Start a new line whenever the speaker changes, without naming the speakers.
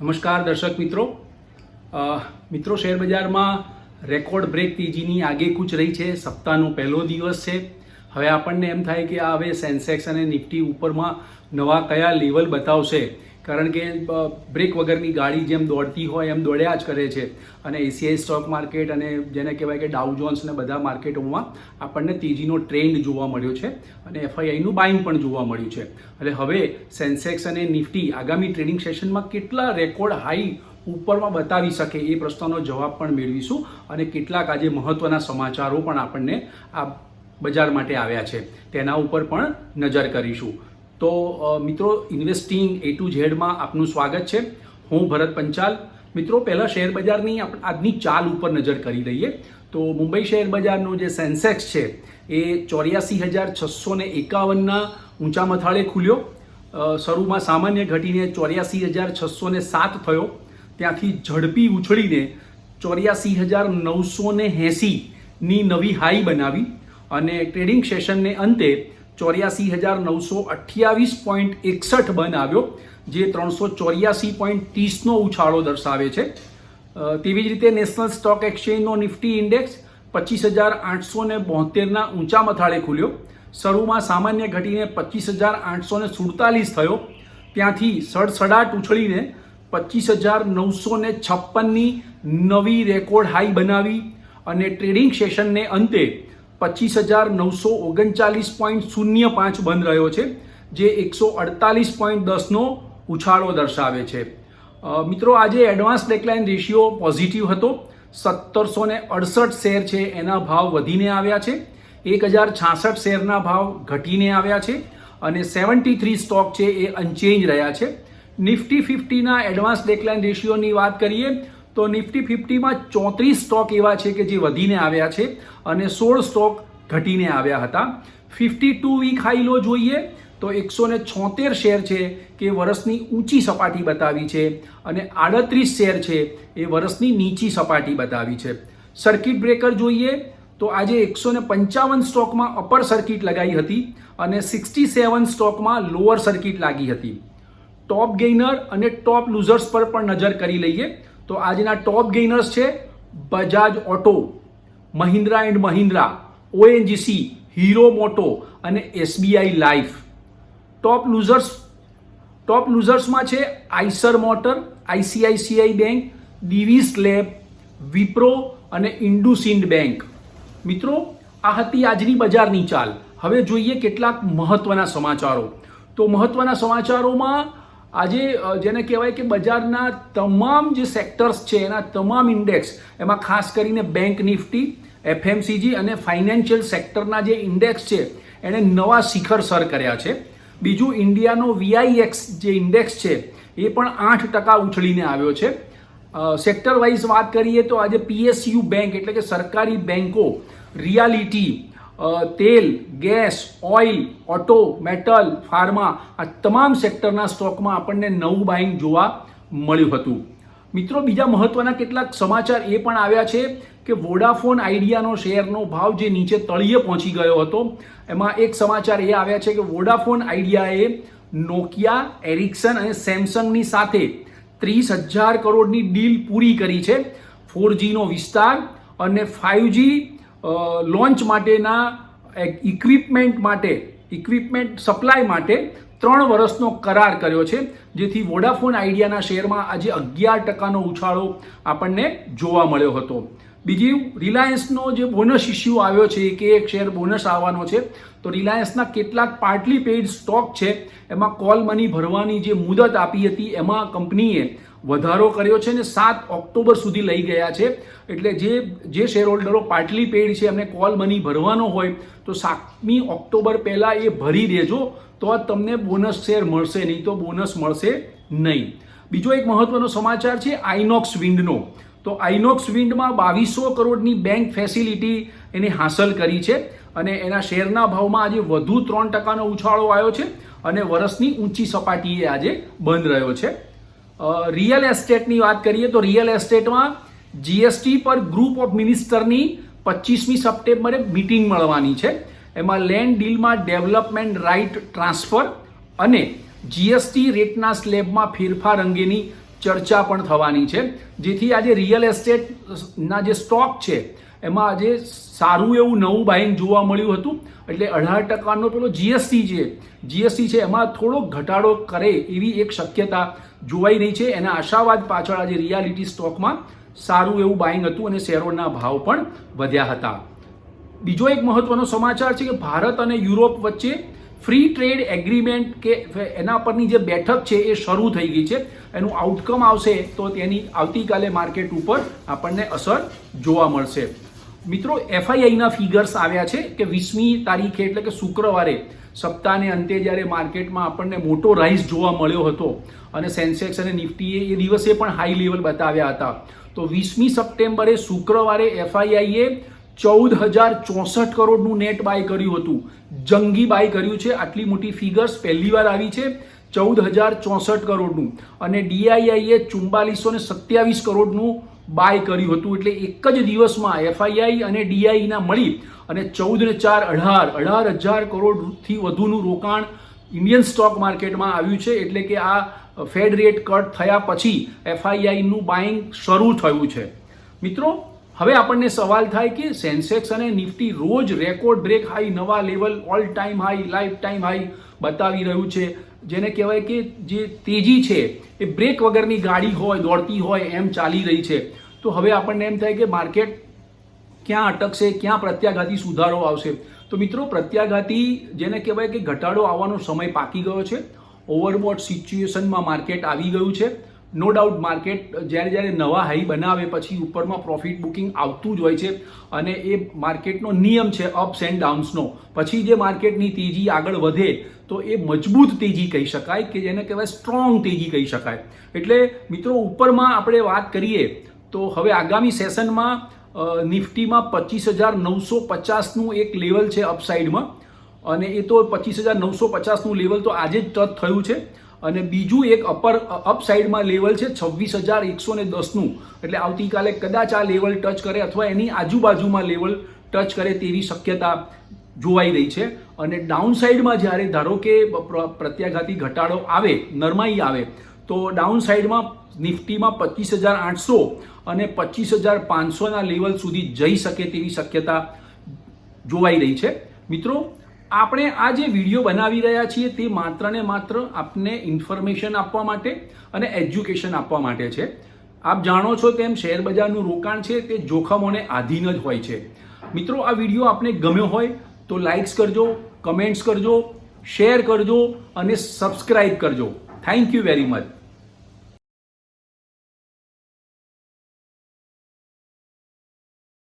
નમસ્કાર દર્શક મિત્રો. મિત્રો, શેર બજારમાં રેકોર્ડ બ્રેક તેજીની આગેકૂચ રહી છે. સપ્તાહનો પહેલો દિવસ છે. હવે આપણને એમ થાય કે હવે સેન્સેક્સ અને નિફ્ટી ઉપરમાં નવા કયા લેવલ બતાવશે? કારણ કે બ્રેક વગરની ગાડી જેમ દોડતી હોય, એમ દોડ્યા જ કરે છે. અને એશિયાઈ સ્ટોક માર્કેટ અને જેને કહેવાય કે ડાઉ જોન્સ ને બધા માર્કેટોમાં આપણને તેજીનો ટ્રેન્ડ જોવા મળ્યો છે અને એફઆઈઆઈનું બાઇંગ પણ જોવા મળ્યું છે. એટલે હવે સેન્સેક્સ અને નિફ્ટી આગામી ટ્રેડિંગ સેશનમાં કેટલા રેકોર્ડ હાઈ ઉપરમાં બતાવી શકે એ પ્રશ્નનો જવાબ પણ મેળવીશું અને કેટલાક આજે મહત્વના સમાચારો પણ આપણને આ બજાર માટે આવ્યા છે. તેના ઉપર પણ નજર કરીશું. તો મિત્રો ઇન્વેસ્ટિંગ એ ટુ ઝેડમાં આપનું સ્વાગત છે. હું ભરત પંચાલ. મિત્રો, પહેલાં શેર બજારની આજની ચાલ ઉપર નજર કરી લઈએ. તો, મુંબઈ શેર બજારનો જે સેન્સેક્સ છે, એ ચોર્યાસી હજાર છસો ને એકાવનના ઊંચા મથાળે ખુલ્યો. શરૂમાં સામાન્ય ઘટીને ચોર્યાસી હજાર છસો ને સાત થયો. ત્યાંથી ઝડપી ઉછળીને ચોર્યાસી હજાર નવસો ને એંસીની નવી હાઈ બનાવી. અને ટ્રેડિંગ સેશનને અંતે ચોર્યાસી હજાર નવસો અઠ્યાવીસ પોઈન્ટ એકસઠ બંધ આવ્યો, જે ત્રણસો ચોર્યાસી પોઈન્ટ ત્રીસનો ઉછાળો દર્શાવે છે. તેવી જ રીતે નેશનલ સ્ટોક એક્સચેન્જનો નિફ્ટી ઇન્ડેક્સ પચીસ હજાર આઠસો ને બોતેરના ઊંચા મથાળે ખુલ્યો. શરૂમાં સામાન્ય ઘટીને પચીસ હજાર આઠસો ને સુડતાલીસ થયો. ત્યાંથી સડસડાટ ઉછળીને પચીસ હજાર નવસો ને છપ્પનની નવી રેકોર્ડ હાઈ બનાવી અને ટ્રેડિંગ સેશનને અંતે પચીસ હજાર નવસો ઓગણચાલીસ પોઈન્ટ શૂન્ય પાંચ બંધ રહ્યો છે, જે એકસો અડતાલીસ પોઈન્ટ દસનો ઉછાળો દર્શાવે છે. મિત્રો, આજે એડવાન્સ ડેકલાઇન રેશિયો પોઝિટિવ હતો. સત્તરસો ને અડસઠ શેર છે એના ભાવ વધીને આવ્યા છે. એક હજાર છાસઠ શેરના ભાવ ઘટીને આવ્યા છે અને સેવન્ટી થ્રી સ્ટોક છે એ અનચેન્જ રહ્યા છે. નિફ્ટી ફિફ્ટીના એડવાન્સ ડેકલાઇન રેશિયોની વાત કરીએ તો નિફ્ટી ફિફ્ટીમાં ચોત્રીસ સ્ટોક એવા છે કે જે વધીને આવ્યા છે અને સોળ સ્ટોક ઘટીને આવ્યા હતા. Fifty two week high low જોઈએ તો એકસો ને છોતેર શેર છે કે વર્ષની ઊંચી સપાટી બતાવી છે અને આડત્રીસ શેર છે એ વર્ષની નીચી સપાટી બતાવી છે. સર્કિટ બ્રેકર જોઈએ તો આજે એકસો ને પંચાવન સ્ટોકમાં અપર સર્કિટ લગાવી હતી અને સિક્સટી સેવન સ્ટોકમાં લોઅર સર્કિટ લાગી હતી. ટોપ ગેઇનર અને ટોપ લૂઝર્સ પર પણ નજર કરી લઈએ તો આજના ટોપ ગેઇનર્સ છે Bajaj auto Mahindra and Mahindra ONGC Hero moto અને SBI life top losers top લૂઝર્સમાં છે Eicher motor ICICI bank Divi's lab Wipro અને ઇન્ડુસિન્ડ બેંક મિત્રો, આ હતી આજની બજારની ચાલ. હવે જોઈએ કેટલાક મહત્વના સમાચારો. તો મહત્વના સમાચારોમાં આજે જેને કહેવાય કે બજારના તમામ જે સેક્ટર્સ છે, એના તમામ ઇન્ડેક્સ એમાં ખાસ કરીને બેંક નિફ્ટી એફએમસીજી અને ફાઇનાન્શિયલ સેક્ટરના જે ઇન્ડેક્સ છે, એણે નવા શિખર સર કર્યા છે. બીજું, ઇન્ડિયાનો વીઆઈએક્સ જે ઇન્ડેક્સ છે, એ પણ આઠ ટકા ઉછળીને આવ્યો છે. સેક્ટર વાઇઝ વાત કરીએ તો આજે પીએસયુ બેંક એટલે કે સરકારી બેંકો રિયાલિટી તેલ, gas, oil, auto, metal, pharma આ તમામ સેક્ટરના સ્ટોકમાં આપણને નવું બાઇંગ જોવા મળ્યું હતું. મિત્રો, બીજા મહત્વના કેટલાક સમાચાર એ પણ આવ્યા છે કે વોડાફોન આઈડિયાનો શેરનો ભાવ જે નીચે તળિયે પહોંચી ગયો હતો, એમાં એક સમાચાર એ આવ્યા છે કે વોડાફોન આઈડિયાએ નોકિયા, એરિક્સન અને સેમસંગની સાથે ત્રીસ હજાર કરોડની ડીલ પૂરી કરી છે. ફોર જીનો વિસ્તાર અને ફાઇવ લોન્ચ માટેના ઇક્વિપમેન્ટ માટે ઇક્વિપમેન્ટ સપ્લાય માટે ત્રણ વર્ષનો કરાર કર્યો છે, જેથી વોડાફોન આઈડિયાના શેરમાં આજે અગિયાર ટકાનો ઉછાળો આપણને જોવા મળ્યો હતો. બીજી રિલાયન્સનો જે બોનસ ઇસ્યુ આવ્યો છે, કે એક શેર બોનસ આવવાનો છે, તો રિલાયન્સના કેટલાક પાર્ટલી પેઇડ સ્ટોક છે, એમાં કોલ મની ભરવાની જે મુદત આપી હતી, એમાં કંપનીએ વધારો કર્યો છે ને સાત ઓક્ટોબર સુધી લઈ ગયા છે. એટલે જે જે શેર હોલ્ડરો પાર્ટલી પેડ છે, એમને કોલ મની ભરવાનો હોય, તો સાતમી ઓક્ટોબર પહેલાં એ ભરી દેજો, તો તમને બોનસ શેર મળશે નહીં, તો બોનસ મળશે નહીં. બીજો એક મહત્વનો સમાચાર છે આઇનોક્સ વિન્ડનો. તો આઇનોક્સ વિન્ડમાં બાવીસો કરોડની બેંક ફેસિલિટી એને હાંસલ કરી છે અને એના શેરના ભાવમાં આજે વધુ ત્રણ ટકાનો ઉછાળો આવ્યો છે અને વર્ષની ઊંચી સપાટીએ આજે બંધ રહ્યો છે. રિયલ એસ્ટેટની વાત કરીએ તો રિયલ એસ્ટેટમાં જીએસટી પર ગ્રુપ ઓફ મિનિસ્ટરની પચીસમી સપ્ટેમ્બરે મિટિંગ મળવાની છે. એમાં લેન્ડ ડીલમાં ડેવલપમેન્ટ રાઇટ ટ્રાન્સફર અને જીએસટી રેટના સ્લેબમાં ફેરફાર અંગેની ચર્ચા પણ થવાની છે. જેથી આજે રિયલ એસ્ટેટના જે સ્ટોક છે એમાં આજે સારું એવું નવું બાઇંગ જોવા મળ્યું હતું. એટલે અઢાર ટકાનો પેલો જીએસટી છે. જીએસટી છે, એમાં થોડો ઘટાડો કરે એવી એક શક્યતા જોવાઈ રહી છે. એના આશાવાદ પાછળ આજે રિયાલિટી સ્ટોકમાં સારું એવું બાઇંગ હતું અને શેરોના ભાવ પણ વધ્યા હતા. બીજો એક મહત્વનો સમાચાર છે કે ભારત અને યુરોપ વચ્ચે ફ્રી ટ્રેડ એગ્રીમેન્ટ કે એના પરની જે બેઠક છે એ શરૂ થઈ ગઈ છે. એનું આઉટકમ આવશે તો તેની આવતીકાલે માર્કેટ ઉપર આપણને અસર જોવા મળશે. મિત્રો એફઆઈઆઈના ફિગર્સ આવ્યા છે કે વીસમી તારીખે, એટલે કે શુક્રવારે, સપ્તાહને અંતે જ્યારે માર્કેટમાં આપણને મોટો રાઇઝ જોવા મળ્યો હતો અને સેન્સેક્સ અને નિફ્ટીએ એ દિવસે પણ હાઈ લેવલ બતાવ્યા હતા. તો વીસમી સપ્ટેમ્બરે, શુક્રવારે એફઆઈઆઈએ ચૌદ હજાર ચોસઠ કરોડનું નેટ બાય કર્યું હતું. જંગી બાય કર્યું છે. આટલી મોટી ફિગર્સ પહેલીવાર આવી છે. ચૌદ હજાર ચોસઠ કરોડનું. અને ડીઆઈઆઈએ ચુમ્બાલીસો ને સત્યાવીસ કરોડનું બાય કર્યું હતું એટલે એક જ દિવસમાં એફઆઈઆઈ અને ડીઆઈના મળી અને ચૌદ ને ચાર અઢાર અઢાર હજાર કરોડથી વધુનું રોકાણ ઇન્ડિયન સ્ટોક માર્કેટમાં આવ્યું છે એટલે કે આ ફેડ રેટ કટ થયા પછી એફઆઈઆઈનું બાઇંગ શરૂ થયું છે. મિત્રો, હવે આપણને સવાલ થાય કે સેન્સેક્સ અને નિફ્ટી રોજ રેકોર્ડ બ્રેક હાઈ, નવા level all time high life time high બતાવી રહ્યું છે. જેને કહેવાય કે જે તેજી છે, એ બ્રેક વગરની ગાડી હોય, દોડતી હોય, એમ ચાલી રહી છે. તો હવે આપણને એમ થાય કે માર્કેટ ક્યાં અટકશે, ક્યાં પ્રત્યાઘાતી સુધારો આવશે? તો મિત્રો, પ્રત્યાઘાતી જેને કહેવાય કે ઘટાડો આવવાનો સમય પાકી ગયો છે. ઓવરબોટ સિચ્યુએશનમાં માર્કેટ આવી ગયું છે. નો ડાઉટ માર્કેટ જ્યારે જ્યારે નવા હાઈ બનાવે પછી ઉપરમાં પ્રોફિટ બુકિંગ આવતું જ હોય છે અને એ માર્કેટનો નિયમ છે અપ્સ એન્ડ ડાઉન્સનો પછી જે માર્કેટની તેજી આગળ વધે તો એ મજબૂત તેજી કહી શકાય કે જેને કહેવાય સ્ટ્રોંગ તેજી કહી શકાય. એટલે મિત્રો, ઉપરમાં આપણે વાત કરીએ તો હવે આગામી સેશનમાં નિફ્ટીમાં પચીસ હજાર નવસો પચાસનું એક લેવલ છે અપસાઇડમાં અને એ તો પચીસ હજાર નવસો પચાસનું લેવલ તો આજે જ ટચ થયું છે. અને બીજું એક અપર અપસાઇડમાં લેવલ છે છવ્વીસ હજાર એકસો ને દસનું. એટલે આવતીકાલે કદાચ આ લેવલ ટચ કરે અથવા એની આજુબાજુમાં લેવલ ટચ કરે તેવી શક્યતા જોવાઈ રહી છે. અને ડાઉન સાઈડમાં જ્યારે ધારો કે પ્ર- પ્રત્યાઘાતી ઘટાડો આવે, નરમાઈ આવે, તો ડાઉન સાઈડમાં નિફ્ટીમાં પચીસ હજાર આઠસો અને પચીસ હજાર પાંચસોના લેવલ સુધી જઈ શકે તેવી શક્યતા જોવાઈ રહી છે. મિત્રો આપણે આ જે વીડિયો બનાવી રહ્યા છીએ તે માત્ર ને માત્ર આપને ઇન્ફોર્મેશન આપવા માટે અને એજ્યુકેશન આપવા માટે છે. આપ જાણો છો તેમ શેર બજારનું રોકાણ છે તે જોખમોને આધીન જ હોય છે. મિત્રો, આ વીડિયો આપને ગમ્યો હોય તો લાઇક્સ કરજો કમેન્ટ્સ કરજો શેર કરજો અને સબસ્ક્રાઇબ કરજો. Thank you very much